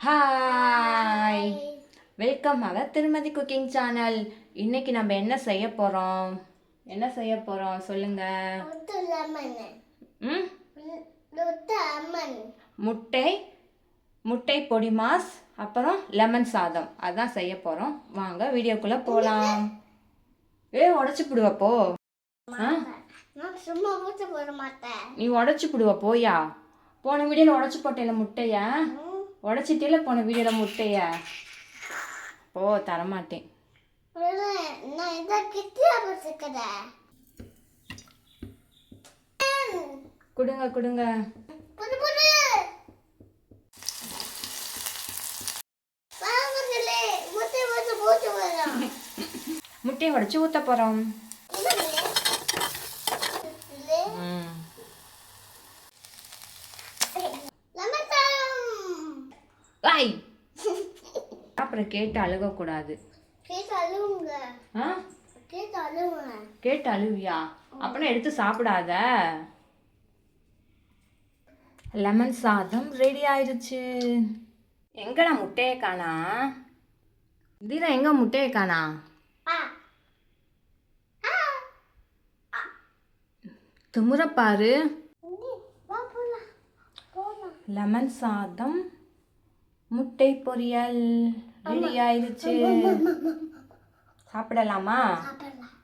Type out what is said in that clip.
Hi welcome அவர் திருமதி cooking channel இன்னைக்கு நம்ம என்ன செய்ய போகிறோம் என்ன செய்ய போகிறோம் சொல்லுங்க. முட்டை முட்டை பொடி மாஸ் அப்புறம் லெமன் சாதம். அதான் செய்ய போகிறோம் வாங்க வீடியோக்குள்ளே போகலாம் ஏ உடச்சி பிடுவப்போ ஆ? நான் சும்மா ஊற்ற போட மாட்டேன். நீ உடச்சி பிடுவ போயா? போன வீடியோவில் உடச்சி போட்டேல முட்டைய. உடச்சிட்டேல போன வீடியோவில் முட்டைய. போ தரமாட்டேன். கொடுங்க கொடுங்க. முட்டையை உடச்சி ஊற்ற போகிறோம் லெமன் சாதம் ஐய் அப்புறம் கேட்டு அழுகக்கூடாது. கேட்டு அழுவியா? அப்பனா எடுத்து சாப்பிடாத. லெமன் சாதம் ரெடி ஆயிருச்சு. எங்கடா முட்டையை காணா? தீரா எங்க முட்டையை காணா? ஆ. திமுற பாரு லெமன் சாதம். முட்டை பொரியல் ரெடி ஆயிருச்சு. சாப்பிடலாமா? சாப்பிடலாம்.